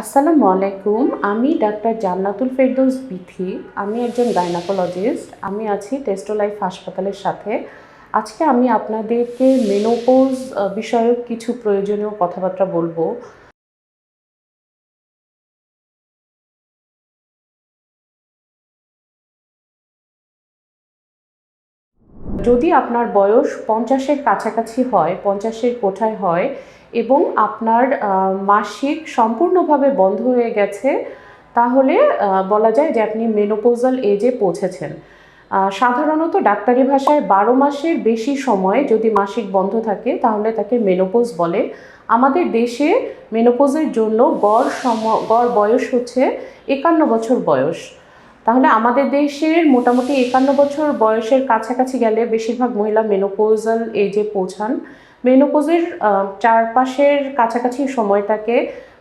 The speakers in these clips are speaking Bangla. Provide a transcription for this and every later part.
আসসালামু আলাইকুম, আমি ডাক্তার জান্নাতুল ফেরদৌস বিথি, আমি একজন গাইনাকোলজিস্ট, আমি আছি টেস্টোলাইফ হাসপাতালের সাথে। আজকে আমি আপনাদেরকে মেনোপোজ বিষয়ক কিছু প্রয়োজনীয় কথাবার্তা বলব। যদি আপনার বয়স পঞ্চাশের কাছাকাছি হয়, পঞ্চাশের কোঠায় হয় এবং আপনার মাসিক সম্পূর্ণভাবে বন্ধ হয়ে গেছে, তাহলে বলা যায় যে আপনি মেনোপোজাল এজে পৌঁছেছেন। সাধারণত ডাক্তারি ভাষায় বারো মাসের বেশি সময় যদি মাসিক বন্ধ থাকে, তাহলে তাকে মেনোপোজ বলে। আমাদের দেশে মেনোপোজের জন্য গড় সম, গড় বয়স হচ্ছে একান্ন বছর বয়স। তাহলে আমাদের দেশের মোটামুটি একান্ন বছর বয়সের কাছাকাছি গেলে বেশিরভাগ মহিলা মেনোপোজাল এজে পৌঁছান। মেনোপোজের চারপাশের কাছাকাছি সময়টাকে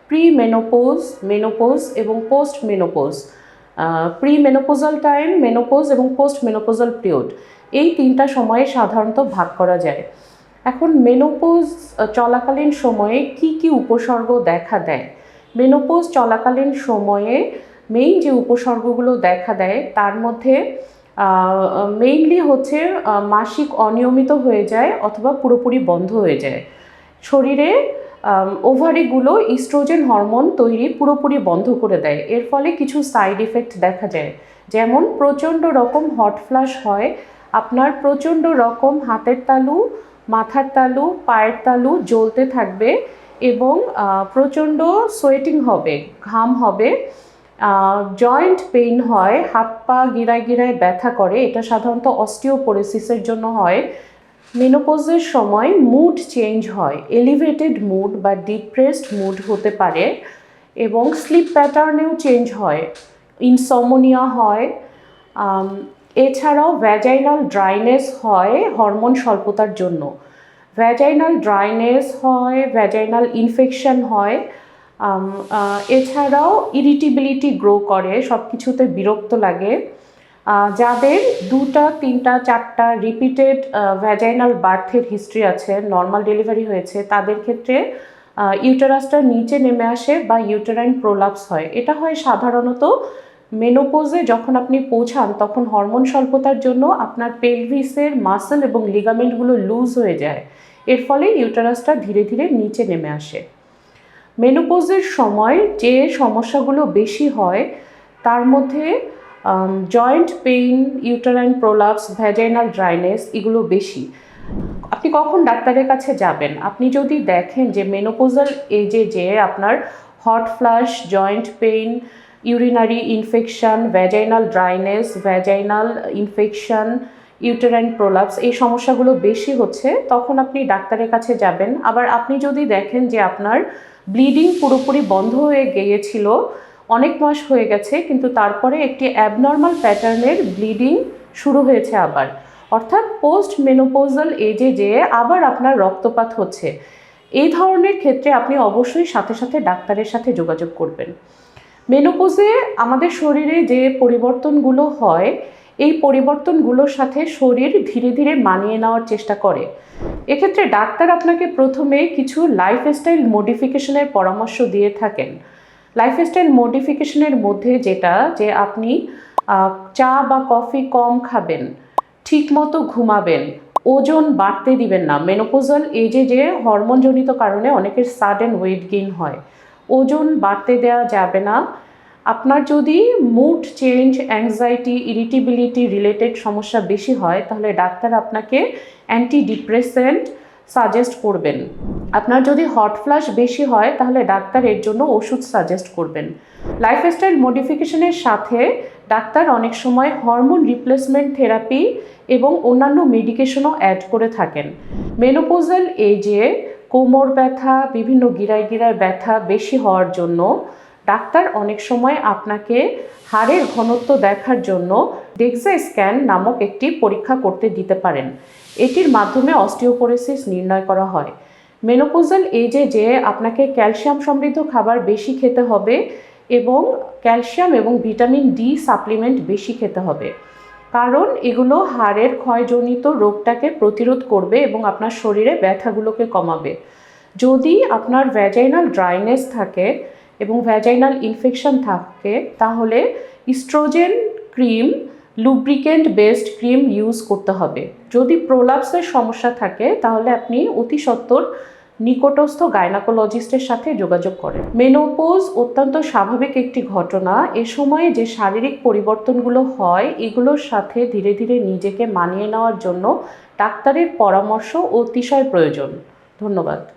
প্রি মেনোপোজ মেনোপোজ এবং post menopause pre menopausal time, menopause এবং পোস্ট মেনোপোজাল পিরিয়ড। এই তিনটা সময়ে সাধারণত ভাগ করা যায়। এখন মেনোপোজ চলাকালীন সময়ে কি কি উপসর্গ দেখা দেয়? মেনোপোজ চলাকালীন সময়ে মেইন যে উপসর্গগুলো দেখা দেয়, তার মধ্যে মেইনলি হচ্ছে মাসিক অনিয়মিত হয়ে যায় অথবা পুরোপুরি বন্ধ হয়ে যায়। শরীরে ওভারিগুলো ইস্ট্রোজেন হরমোন তৈরি পুরোপুরি বন্ধ করে দেয়। এর ফলে কিছু সাইড ইফেক্ট দেখা যায়। যেমন প্রচণ্ড রকম হট ফ্লাশ হয়, আপনার প্রচণ্ড রকম হাতের তালু, মাথার তালু, পায়ের তালু জ্বলতে থাকবে এবং প্রচণ্ড সোয়েটিং হবে, ঘাম হবে। জয়েন্ট পেইন হয়, হাত পা গিরায় গিরায় ব্যথা করে, এটা সাধারণত অস্টিওপোরোসিসের জন্য হয়। মেনোপোজের সময় মুড চেঞ্জ হয় এলিভেটেড মুড বা ডিপ্রেসড মুড হতে পারে এবং স্লিপ প্যাটার্নেও চেঞ্জ হয় ইনসমোনিয়া হয় এছাড়াও ভ্যাজাইনাল ড্রাইনেস হয় হরমোন স্বল্পতার জন্য। ভ্যাজাইনাল ড্রাইনেস হয় ভ্যাজাইনাল ইনফেকশন হয় এছাড়াও ইরিটেবিলিটি গ্রো করে সব কিছুতে বিরক্ত লাগে। যাদের দুটা, তিনটা, চারটা রিপিটেড ভ্যাজাইনাল বার্থের হিস্ট্রি আছে নর্মাল ডেলিভারি হয়েছে, তাদের ক্ষেত্রে ইউটারাসটা নিচে নেমে আসে বা ইউটারাইন প্রোলাপস হয়। এটা হয় সাধারণত মেনোপোজে যখন আপনি পৌঁছান, তখন হরমোন স্বল্পতার জন্য আপনার পেলভিসের মাসেল এবং লিগামেন্টগুলো লুজ হয়ে যায়। এর ফলে ইউটারাসটা ধীরে ধীরে নিচে নেমে আসে। মেনোপোজের সময় যে সমস্যাগুলো বেশি হয়, তার মধ্যে joint pain uterine prolapse vaginal dryness এগুলো বেশি। আপনি কখন ডাক্তারের কাছে যাবেন? আপনি যদি দেখেন যে মেনোপোজাল এজে যে আপনার hot flush joint pain urinary infection vaginal dryness vaginal infection uterine prolapse এই সমস্যাগুলো বেশি হচ্ছে, তখন আপনি ডাক্তারের কাছে যাবেন। আবার আপনি যদি দেখেন যে আপনার ব্লিডিং পুরোপুরি বন্ধ হয়ে গিয়েছিল। অনেক মাস হয়ে গেছে, কিন্তু তারপরে একটি অ্যাবনর্মাল প্যাটার্নের ব্লিডিং শুরু হয়েছে আবার। অর্থাৎ পোস্ট মেনোপোজাল এজে যে আবার আপনার রক্তপাত হচ্ছে। এই ধরনের ক্ষেত্রে আপনি অবশ্যই সাথে সাথে ডাক্তারের সাথে যোগাযোগ করবেন। মেনোপোজে আমাদের শরীরে যে পরিবর্তনগুলো হয় এই পরিবর্তনগুলোর সাথে শরীর ধীরে ধীরে মানিয়ে নেওয়ার চেষ্টা করে। এক্ষেত্রে ডাক্তার আপনাকে প্রথমে কিছু লাইফস্টাইল মডিফিকেশনের পরামর্শ দিয়ে থাকেন। লাইফস্টাইল মডিফিকেশনের মধ্যে যেটা, যে আপনি চা বা কফি কম খাবেন, ঠিকমতো ঘুমাবেন, ওজন বাড়তে দিবেন না। মেনোপোজাল এজে যে হরমোনজনিত কারণে অনেকের সাডেন ওয়েট গেইন হয়। ওজন বাড়তে দেওয়া যাবে না। আপনার যদি mood change anxiety irritability related সমস্যা বেশি হয়, তাহলে ডাক্তার আপনাকে অ্যান্টি ডিপ্রেসেন্ট সাজেস্ট করবেন। আপনার যদি হট ফ্লাশ বেশি হয়, তাহলে ডাক্তার এর জন্য ওষুধ সাজেস্ট করবেন। লাইফস্টাইল মডিফিকেশনের সাথে ডাক্তার অনেক সময় হরমোন রিপ্লেসমেন্ট থেরাপি এবং অন্যান্য মেডিকেশনও অ্যাড করে থাকেন। মেনোপোজাল এজে কোমর ব্যথা, বিভিন্ন গিরায় গিরায় ব্যথা বেশি হওয়ার জন্য ডাক্তার অনেক সময় আপনাকে হাড়ের ঘনত্ব দেখার জন্য ডেক্সা স্ক্যান নামক একটি পরীক্ষা করতে দিতে পারেন। এটির মাধ্যমে অস্টিওপোরোসিস নির্ণয় করা হয়। মেনোপোজাল এজে যে আপনাকে ক্যালসিয়াম সমৃদ্ধ খাবার বেশি খেতে হবে এবং ক্যালসিয়াম এবং ভিটামিন ডি সাপ্লিমেন্ট বেশি খেতে হবে। কারণ এগুলো হাড়ের ক্ষয়জনিত রোগটাকে প্রতিরোধ করবে এবং আপনার শরীরে ব্যথাগুলোকে কমাবে। যদি আপনার ভ্যাজাইনাল ড্রাইনেস থাকে এবং ভ্যাজাইনাল ইনফেকশন থাকে, তাহলে oestrogen cream lubricant based cream use করতে হবে। যদি প্রোলাপসের সমস্যা থাকে, তাহলে আপনি অতি সত্বর নিকটস্থ গাইনাকোলজিস্টের সাথে যোগাযোগ করেন। মেনোপোজ অত্যন্ত স্বাভাবিক একটি ঘটনা। এ সময়ে যে শারীরিক পরিবর্তনগুলো হয়, এগুলোর সাথে ধীরে ধীরে নিজেকে মানিয়ে নেওয়ার জন্য ডাক্তারের পরামর্শ অতিশয় প্রয়োজন। ধন্যবাদ।